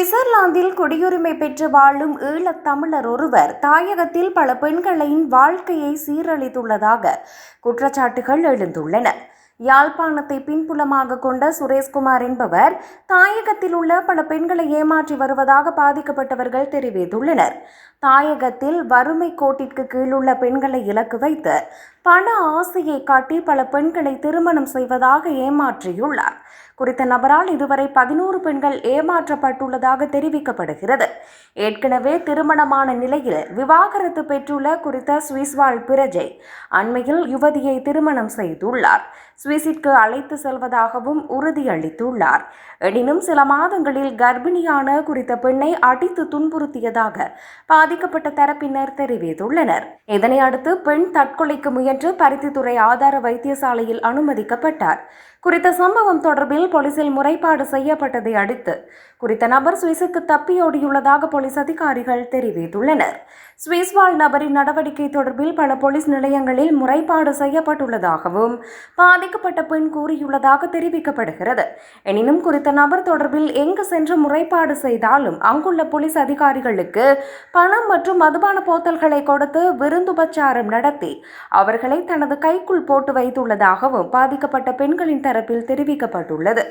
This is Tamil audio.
சுவிட்சர்லாந்தில் குடியுரிமை பெற்று வாழும் ஈழத் தமிழர் ஒருவர் தாயகத்தில் பல பெண்களின் வாழ்க்கையை சீரழித்துள்ளதாக குற்றச்சாட்டுகள் எழுந்துள்ளன. யாழ்ப்பாணத்தை பின்புலமாக கொண்ட சுரேஷ்குமார் என்பவர் தாயகத்தில் உள்ள பல பெண்களை ஏமாற்றி வருவதாக பாதிக்கப்பட்டவர்கள் தெரிவித்துள்ளனர். தாயகத்தில் வறுமை கோட்டிற்கு கீழுள்ள பெண்களை இலக்கு வைத்து பண ஆசையை காட்டி பல பெண்களை திருமணம் செய்வதாக ஏமாற்றியுள்ளார். குறித்த நபரால் இதுவரை பதினோரு பெண்கள் ஏமாற்றப்பட்டுள்ளதாக தெரிவிக்கப்படுகிறது. ஏற்கனவே திருமணமான நிலையில் விவாகரத்து பெற்றுள்ள குறித்த சுவிஸ் வாழ் பிரஜை அண்மையில் யுவதியை திருமணம் செய்துள்ளார். சுவிஸிற்கு அழைத்து செல்வதாகவும் உறுதியளித்துள்ளார். எனினும் சில மாதங்களில் கர்ப்பிணியான குறித்த பெண்ணை அடித்து துன்புறுத்தியதாக பாதிக்கப்பட்ட தரப்பினர் தெரிவித்துள்ளனர். இதனை அடுத்து பெண் தற்கொலைக்கு முயன்று பருத்தித்துறை ஆதார வைத்தியசாலையில் அனுமதிக்கப்பட்டார். குறித்த சம்பவம் தொடர்பில் போலீசில் முறைப்பாடு செய்யப்பட்டதை அடுத்து குறித்த நபர் சுவிஸுக்கு தப்பியோடியுள்ளதாக போலீஸ் அதிகாரிகள் தெரிவித்துள்ளனர். சுவிஸ் வாழ் நபரின் நடவடிக்கை தொடர்பில் பல போலீஸ் நிலையங்களில் முறைப்பாடு செய்யப்பட்டுள்ளதாகவும் பாதிக்கப்பட்ட பெண் கூறியுள்ளதாக தெரிவிக்கப்படுகிறது. எனினும் குறித்த நபர் தொடர்பில் எங்கு சென்று முறைப்பாடு செய்தாலும் அங்குள்ள போலீஸ் அதிகாரிகளுக்கு பணம் மற்றும் மதுபான போத்தல்களை கொடுத்து விருந்துபச்சாரம் நடத்தி அவர்களை தனது கைக்குள் போட்டு வைத்துள்ளதாகவும் பாதிக்கப்பட்ட பெண்களின் தரப்பில் தெரிவிக்கப்பட்டுள்ளது.